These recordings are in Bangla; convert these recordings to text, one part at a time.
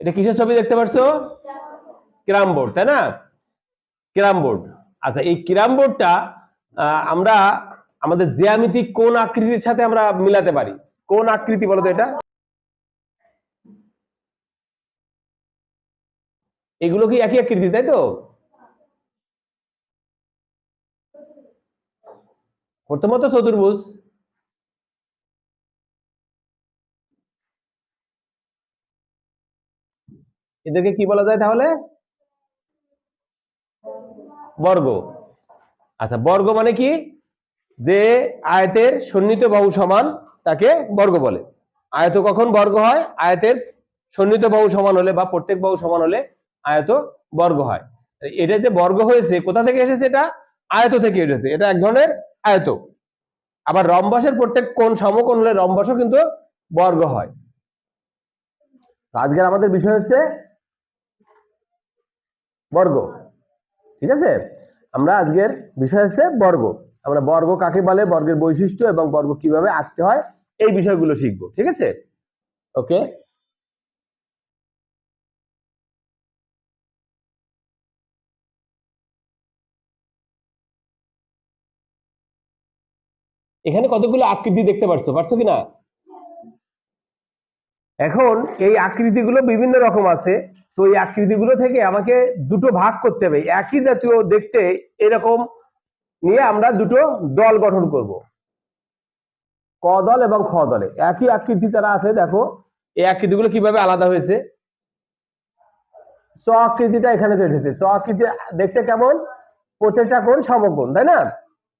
এটা কিসের ছবি দেখতে পারছ? ক্যারাম বোর্ড, তাই না? Carrom board. আচ্ছা এই ক্যারাম বোর্ডটা আমরা আমাদের জ্যামিতিক কোন আকৃতির সাথে আমরা মিলাতে পারি? কোন আকৃতি বলো তো এটা? এগুলো কি একই আকৃতি, তাই তো? প্রথমত চতুর্ভুজ। এদেরকে কি বলা যায় তাহলে? বর্গ। আচ্ছা বর্গ মানে কি? যে আয়তের সন্নিহিত বাহু সমান তাকে বর্গ বলে। আয়ত কখন বর্গ হয়? আয়তের সন্নিহিত বাহু সমান হলে বা প্রত্যেক বাহু সমান হলে আয়ত বর্গ হয়। এটা যে বর্গ হয়েছে, কোথা থেকে এসেছে এটা? আয়ত থেকে এসেছে। এটা এক ধরনের আয়ত। আবার রম্বসের প্রত্যেক কোন সমকোণ হলে রম্বসও কিন্তু বর্গ হয়। আজকের আমাদের বিষয় হচ্ছে বর্গ। ঠিক আছে? আমরা আজকের বিষয় হচ্ছে বর্গ। আমরা বর্গ কাকে বলে? বর্গের বৈশিষ্ট্য এবং বর্গ কীভাবে আঁকতে হয়? এই বিষয়গুলো শিখব। ঠিক আছে? ওকে? এখানে কতগুলো আকৃতি দেখতে পারছ? পারছ কি না এখন এই আকৃতিগুলো বিভিন্ন রকম আছে, তো এই আকৃতিগুলো থেকে আমাকে দুটো ভাগ করতে হবে। একই জাতীয় দেখতে এরকম নিয়ে আমরা দুটো দল গঠন করব। ক দল এবং খ দলে। একই আকৃতি তারা আছে, দেখো। এই আকৃতিগুলো কীভাবে আলাদা হয়েছে? চ আকৃতিটা এখানে এসেছে। চ আকৃতি দেখতে কেমন? প্রত্যেকটা কোণ সমকোণ, তাই না?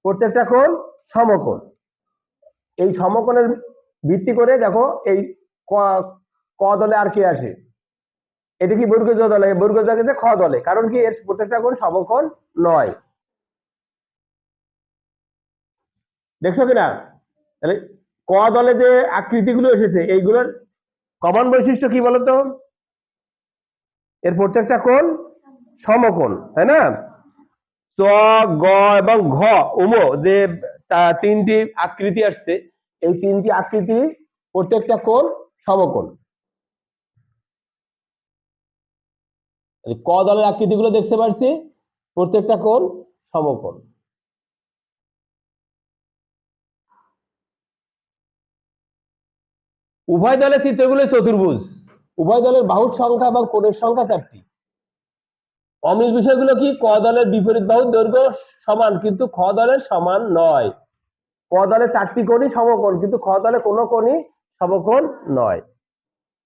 প্রত্যেকটা কোণ সমকোণ। এই সমকোণের ভিত্তি করে দেখো, এই ক- দলে আর কে আসে? এটা কি বর্গজ দলে? বর্গজ দলে খ দলে। কারণ কি এর প্রত্যেকটা কোণ সমকোণ নয়। দেখছ কিনা? তাহলে ক দলে যে আকৃতিগুলো এসেছে, এইগুলোর কমন বৈশিষ্ট্য কি বলতো? এর প্রত্যেকটা কোণ সমকোণ, তাই না? চ, গ এবং ঘ, উম, যে তিনটি আকৃতি আসছে, এই তিনটি আকৃতি প্রত্যেকটা কোণ সমকোণ। ক দলের আকৃতিগুলো দেখতে পাচ্ছি প্রত্যেকটা কোণ সমকোণ। উভয় দলের চিত্রগুলো চতুর্ভুজ। উভয় দলের বাহুর সংখ্যা এবং কোণের সংখ্যা চারটি। অমিল বিষয়গুলো কি? ক দলের বিপরীত বাহু দৈর্ঘ্য সমান, কিন্তু খ দলের সমান নয়। ক দলে চারটি কোণই সমকোণ, কিন্তু খ দলে কোনো কোণই সমকোণ নয়।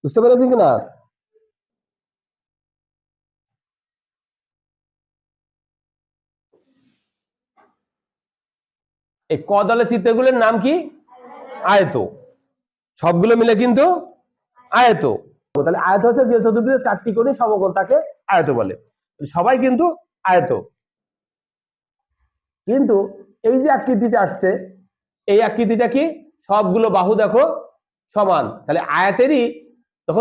বুঝতে পেরেছি কিনা? এই ক দলের চিত্রগুলোর নাম কি? আয়ত। সবগুলো মিলে কিন্তু আয়ত। তাহলে আয়ত হচ্ছে যে চতুর্ভুজের চারটি কোণই সমকোণ তাকে আয়ত বলে। সবাই কিন্তু আয়ত। কিন্তু এই যে আকৃতিটা আসছে, এই আকৃতিটা কি? সবগুলো বাহু দেখো সমান। তাহলে আয়াতেরই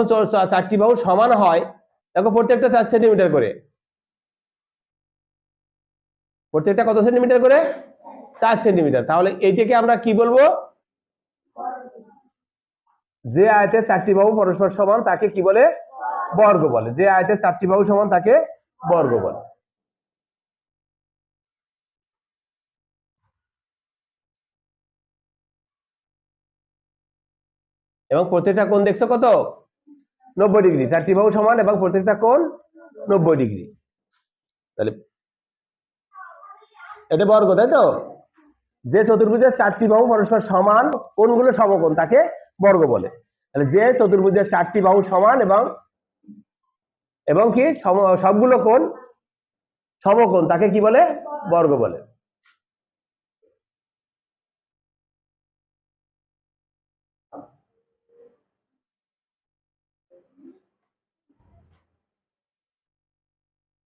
চ- চারটি বাহু সমান হয়, দেখো প্রত্যেকটা চার সেন্টিমিটার করে। প্রত্যেকটা কত সেন্টিমিটার করে? চার সেন্টিমিটার তাহলে এইটাকে আমরা কি বলব? যে আয়তের চারটি বাহু পরস্পর সমান, তাকে কি বলে? বর্গ বলে। যে আয়তের চারটি বাহু সমান, তাকে বর্গ বলে। এবং প্রত্যেকটা কোণ দেখছ কত? নব্বই ডিগ্রি। চারটি বাহু সমান এবং প্রত্যেকটা কোণ নব্বই ডিগ্রি। তাহলে এটা বর্গ, তাই তো? যে চতুর্ভুজের চারটি বাহু পরস্পর সমান কোনগুলো সমকোণ, তাকে বর্গ বলে। তাহলে যে চতুর্ভুজের চারটি বাহু সমান এবং এবং কি সবগুলো কোণ সমকোণ, তাকে কি বলে? বর্গ বলে।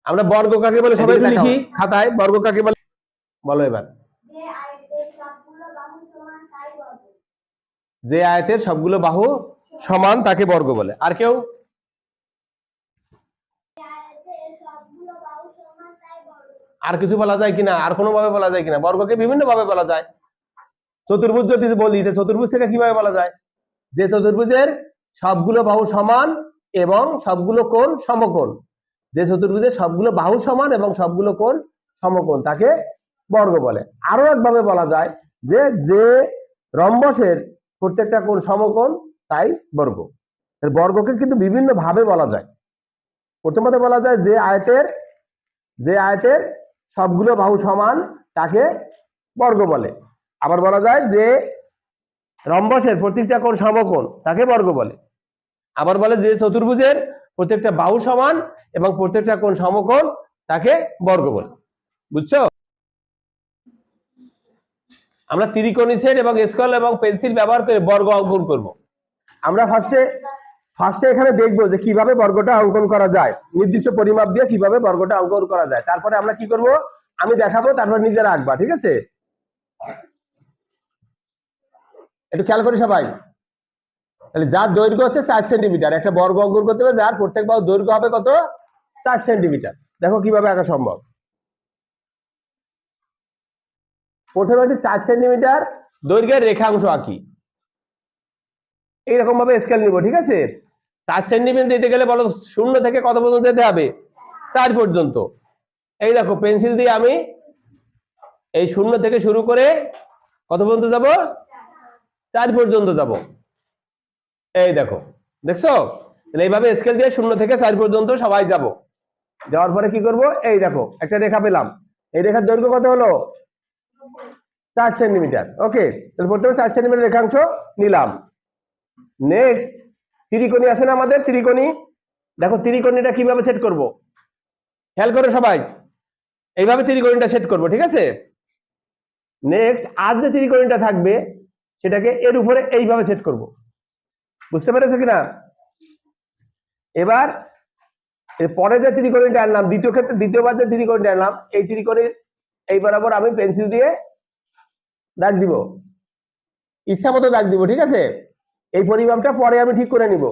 আমরা বর্গ কাকে বলে সবাই লিখি খাতায় বর্গ কাকে বলে? বলো এবার। যে আয়তের সবগুলো বাহু সমান তাকে বর্গ বলে। আর কেউ? আর কিছু বলা যায় কিনা? আর কোনো ভাবে বলা যায় কিনা? বর্গকে বিভিন্ন ভাবে বলা যায়। চতুর্ভুজ যদি বলি যে চতুর্ভুজ থেকে কীভাবে বলা যায়? যে চতুর্ভুজের সবগুলো বাহু সমান এবং সবগুলো কোণ সমকোণ। যে চতুর্ভুজের সবগুলো বাহু সমান এবং সবগুলো কোণ সমকোণ, তাকে বর্গ বলে। আরও একভাবে বলা যায় যে যে রম্বসের প্রত্যেকটা কোণ সমকোণ, তাই বর্গ। বর্গকে কিন্তু বিভিন্ন ভাবে বলা যায়। প্রথমত বলা যায় যে আয়তের যে আয়তের সবগুলো বাহু সমান, তাকে বর্গ বলে। আবার বলা যায় যে রম্বসের প্রত্যেকটা কোণ সমকোণ, তাকে বর্গ বলে। আবার বলে যে চতুর্ভুজের প্রত্যেকটা বাহু সমান এবং প্রত্যেকটা কোন সমকোণ তাকে বর্গ বলে। বুঝছ? আমরা ত্রিকোণী সেট এবং স্কল এবং পেন্সিল ব্যবহার করে বর্গ অঙ্কন করব। আমরা ফার্স্টে ফার্স্টে এখানে দেখব যে কীভাবে বর্গটা অঙ্কন করা যায়। নির্দিষ্ট পরিমাপ দিয়ে কীভাবে বর্গটা অঙ্কন করা যায়। তারপরে আমরা কি করব? আমি দেখাবো, তারপর নিজেরা আঁকবা, ঠিক আছে? একটু খেয়াল করি সবাই। তাহলে যার দৈর্ঘ্য হচ্ছে চার সেন্টিমিটার, একটা বর্গ অঙ্কন করতে হবে, যার প্রত্যেক বাহু দৈর্ঘ্য হবে কত? চার সেন্টিমিটার। দেখো কীভাবে আঁকা সম্ভব। প্রথমে একটি চার সেন্টিমিটার, দৈর্ঘ্যের রেখাংশ আঁকি। এইরকম ভাবে স্কেল নিব, ঠিক আছে? চার সেন্টিমিটার দিতে গেলে বলো শূন্য থেকে কত পর্যন্ত যেতে হবে? চার পর্যন্ত। এই দেখো পেন্সিল দিয়ে আমি এই শূন্য থেকে শুরু করে কত পর্যন্ত যাব? চার পর্যন্ত যাব। এই দেখো, দেখছ? তাহলে এইভাবে স্কেল দিয়ে শূন্য থেকে চার পর্যন্ত সবাই যাব। যাওয়ার পরে কি করব? এই দেখো, একটা রেখা পেলাম। এই রেখার দৈর্ঘ্য কত হলো? চার সেন্টিমিটার। ওকে, তাহলে প্রথমে চার সেন্টিমিটার রেখাংশ নিলাম। নেক্সট ত্রিকোণী আছে না আমাদের? ত্রিকোণী। দেখো, ত্রিকোণীটা কীভাবে সেট করব? খেয়াল করো সবাই। এইভাবে ত্রিকোণীটা সেট করব, ঠিক আছে? নেক্সট আর যে ত্রিকোণীটা থাকবে, সেটাকে এর উপরে এইভাবে সেট করব। বুঝতে পেরেছ কিনা? এবার পরে যে ত্রিকোণীটা আনলাম, দ্বিতীয় ক্ষেত্রে, দ্বিতীয়বার যে ত্রিকোণীটা আনলাম, এই ত্রিকোণীর এই বরাবর আমি পেন্সিল দিয়ে দাগ দিব। ইচ্ছা মতো দাগ দিব, ঠিক আছে? এই পরিমাপটা পরে আমি ঠিক করে নিব।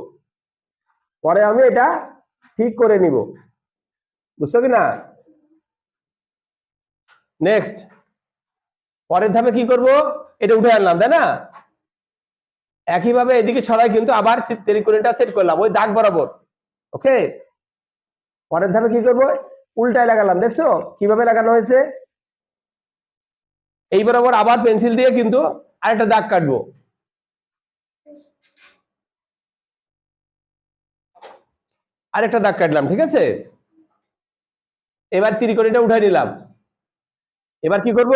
পরে আমি এটা ঠিক করে নিব। বুঝছ কি না নেক্সট পরের ধাপে কি করব? এটা উঠে আনলাম, তাই না? একইভাবে এদিকে ছড়াই কিন্তু আবার ত্রিকোণীটা সেট করলাম, ওই দাগ বরাবর ওকে পরের ধাপে কি করব? উল্টায় লাগালাম, দেখছ? কীভাবে লাগানো হয়েছে? এই বরাবর আবার পেন্সিল দিয়ে কিন্তু আরেকটা দাগ কাটবো। আরেকটা দাগ কাটলাম, ঠিক আছে? এবার ত্রিকোণীটা উঠাই নিলাম। এবার কি করব?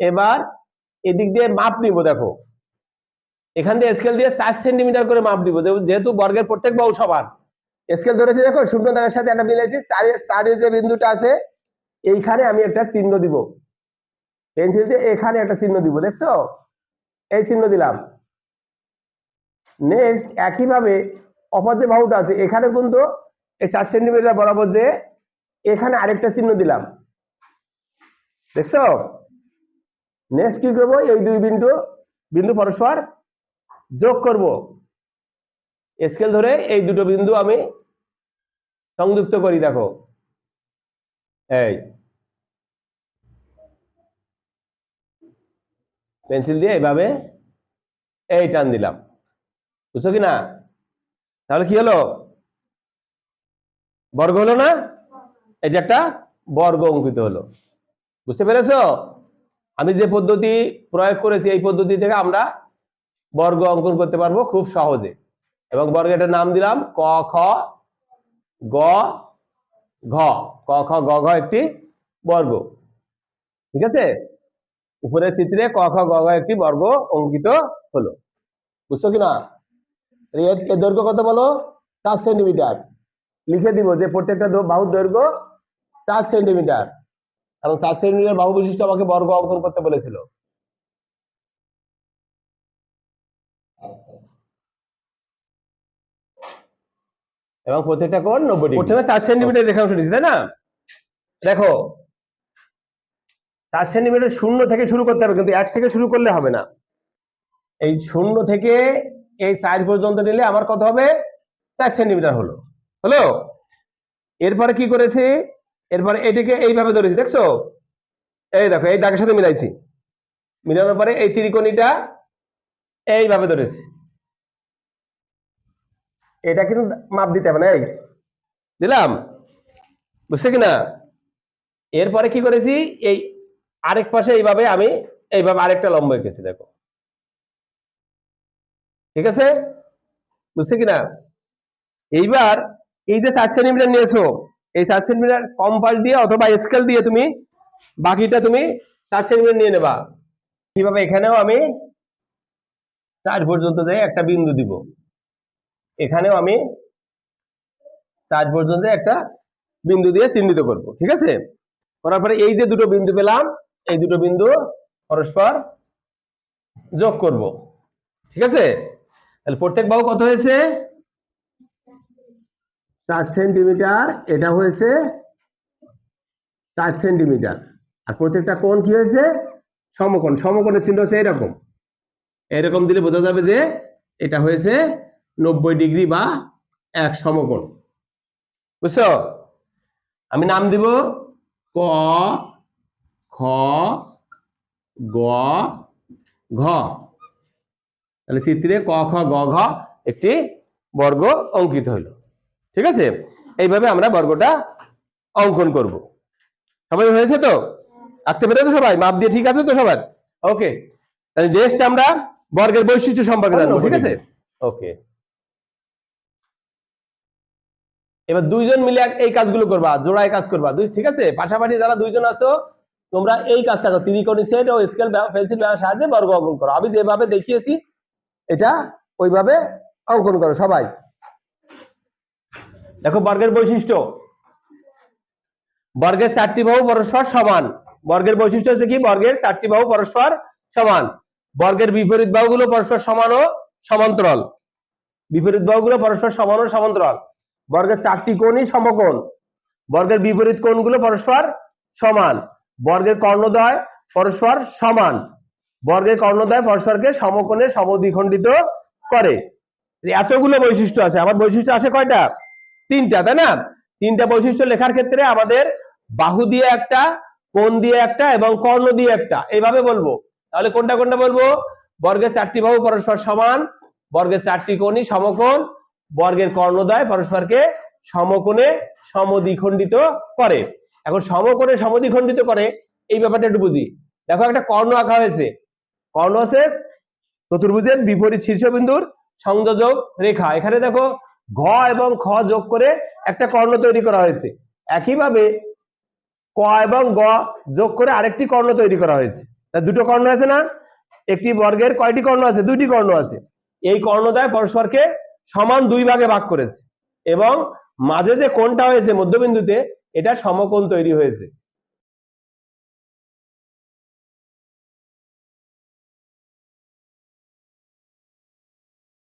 এবার এদিক দিয়ে মাপ নিব, দেখো। এখান দিয়ে স্কেল দিয়ে চার সেন্টিমিটার করে মাপ দিব, যেহেতু বর্গের প্রত্যেক বাহু সমান। স্কেল ধরেছি দেখো, শূন্য দাগের সাথে একটা মিলেছি চারে চারে যে বিন্দুটা আছে, এইখানে আমি একটা চিহ্ন দিব। পেন্সিল দিয়ে এখানে একটা চিহ্ন দিব, দেখছ? এই চিহ্ন দিলাম। নেক্সট একইভাবে অপর যে বাহুটা আছে, এখানে কিন্তু এই চার সেন্টিমিটার বরাবর যে এখানে আরেকটা চিহ্ন দিলাম। দেখছ? নেক্সট কি করব? এই দুই বিন্দু বিন্দু পরস্পর যোগ করব। স্কেল ধরে এই দুটো বিন্দু আমি সংযুক্ত করি, দেখো। এই। পেন্সিল দিয়ে এইভাবে এই টান দিলাম। বুঝছ কি না? তাহলে কি হলো? বর্গ হলো না? এটা একটা বর্গ অঙ্কিত হলো। বুঝতে পেরেছ? আমি যে পদ্ধতি প্রয়োগ করেছি, এই পদ্ধতি থেকে আমরা বর্গ অঙ্কন করতে পারব খুব সহজে। এবং বর্গের নাম দিলাম, ক, খ, গ, ঘ। ক, খ, গ, ঘ একটি বর্গ। ঠিক আছে? উপরের চিত্রে ক, খ, গ, ঘ একটি বর্গ অঙ্কিত হলো। বুঝছ কিনা? এর দৈর্ঘ্য কত বলো? চার সেন্টিমিটার। লিখে দিব যে প্রত্যেকটা বাহুর দৈর্ঘ্য চার সেন্টিমিটার। কারণ চার সেন্টিমিটার বাহু বিশিষ্ট আমাকে বর্গ অঙ্কন করতে বলেছিল। এবং প্রত্যেকটা কোণ নব্বই ডিগ্রি। প্রথমে চার সেন্টিমিটার রেখাংশ তাই না? দেখো, চার সেন্টিমিটার শূন্য থেকে শুরু করতে হবে, কিন্তু এক থেকে শুরু করলে হবে না। এই শূন্য থেকে এই সাইজ পর্যন্ত নিলে আমার কত হবে? চার সেন্টিমিটার হলো। হলো এরপরে কি করেছি? এরপরে এটাকে এইভাবে ধরেছি, দেখছ? এই দেখো, এই দাগের সাথে মিলাইছি। মিলানোর পরে এই ত্রিকোণীটা এইভাবে ধরেছি। এটা কিন্তু মাপ দিতে হবে না, এই দিলাম, বুঝছে কিনা? এরপরে কি করেছি? এই আরেক পাশে এইভাবে আমি এইভাবে আরেকটা লম্ব এঁকেছি, দেখো। ঠিক আছে? বুঝছে কিনা? এইবার এই যে চার সেন্টিমিটার নিয়েছো, এই চার সেন্টিমিটার কম্পাস দিয়ে অথবা স্কেল দিয়ে তুমি বাকিটা তুমি চার সেন্টিমিটার নিয়ে নেবা। কীভাবে এখানেও আমি চার পর্যন্ত যাই একটা বিন্দু দিব। এখানেও আমি চার পর্যন্ত একটা বিন্দু দিয়ে চিহ্নিত করব, ঠিক আছে? করার পরে এই যে দুটো বিন্দু পেলাম, এই দুটো বিন্দু পরস্পর যোগ করব, ঠিক আছে? তাহলে প্রত্যেক বাহু কত হয়েছে? চার সেন্টিমিটার, এটা হয়েছে চার সেন্টিমিটার। আর প্রত্যেকটা কোণ কি হয়েছে? সমকোণ, সমকোণের চিহ্ন হচ্ছে এরকম। এরকম দিলে বোঝা যাবে যে এটা হয়েছে নব্বই ডিগ্রি বা এক সমকোণ। বুঝছ? আমি নাম দিব ক, খ, গ, ঘ। তাহলে চিত্রে ক, খ, গ, ঘ একটি বর্গ অঙ্কিত হইল। ঠিক আছে? এইভাবে আমরা বর্গটা অঙ্কন করব। সবাই হয়েছে তো? আঁকতে পেরেছ সবাই? মাপ দিয়ে ঠিক আছে তো সবার? ওকে। তাহলে নেক্সট আমরা বর্গের বৈশিষ্ট্য সম্পর্কে জানব ঠিক আছে? ওকে। এবার দুইজন মিলে এই কাজগুলো করবা জোড়ায় কাজ করবা। দুই ঠিক আছে? পাশাপাশি যারা দুইজন আছো তোমরা এই কাজটা করো। ত্রিকোণী সেট ও স্কেল পেন্সিল সাহায্যে বর্গ অঙ্কন করো। আমি যেভাবে দেখিয়েছি এটা ওইভাবে অঙ্কন করো সবাই। দেখো বর্গের বৈশিষ্ট্য। বর্গের চারটি বাহু পরস্পর সমান। বর্গের বৈশিষ্ট্য হচ্ছে কি? বর্গের চারটি বাহু পরস্পর সমান। বর্গের বিপরীত বাহুগুলো পরস্পর সমান ও সমান্তরাল। বিপরীত বাহুগুলো পরস্পর সমান ও সমান্তরাল। বর্গের চারটি কোণই সমকোণ। বর্গের বিপরীত কোণগুলো পরস্পর সমান। বর্গের কর্ণদ্বয় পরস্পর সমান। বর্গের কর্ণদ্বয় পরস্পরকে সমকোণে সমদ্বিখণ্ডিত করে। এতগুলো বৈশিষ্ট্য আছে। আমার বৈশিষ্ট্য আছে কয়টা? তিনটা, তাই না? তিনটা বৈশিষ্ট্য লেখার ক্ষেত্রে আমাদের বাহু দিয়ে একটা, কোণ দিয়ে একটা এবং কর্ণ দিয়ে একটা। এইভাবে বলব। তাহলে কোনটা কোনটা বলব? বর্গের চারটি বাহু পরস্পর সমান। বর্গের চারটি কোণই সমকোণ। বর্গের কর্ণদ্বয় পরস্পরকে সমকোণে সমদ্বিখণ্ডিত করে। এখন সমকোণে সমদ্বিখণ্ডিত করে, এই ব্যাপারটা একটু বুঝি। দেখো একটা কর্ণ আঁকা হয়েছে। কর্ণ আছে চতুর্ভুজের বিপরীত শীর্ষবিন্দুর সংযোজক রেখা। এখানে দেখো ঘ এবং খ যোগ করে একটা কর্ণ তৈরি করা হয়েছে। একইভাবে ক এবং গ যোগ করে আরেকটি কর্ণ তৈরি করা হয়েছে। দুটো কর্ণ আছে না? একটি বর্গের কয়টি কর্ণ আছে? দুইটি কর্ণ আছে। এই কর্ণদ্বয় পরস্পরকে সমান দুই ভাগে ভাগ করেছে এবং মাঝে যে কোণটা হয়েছে মধ্যবিন্দুতে, এটা সমকোণ তৈরি হয়েছে।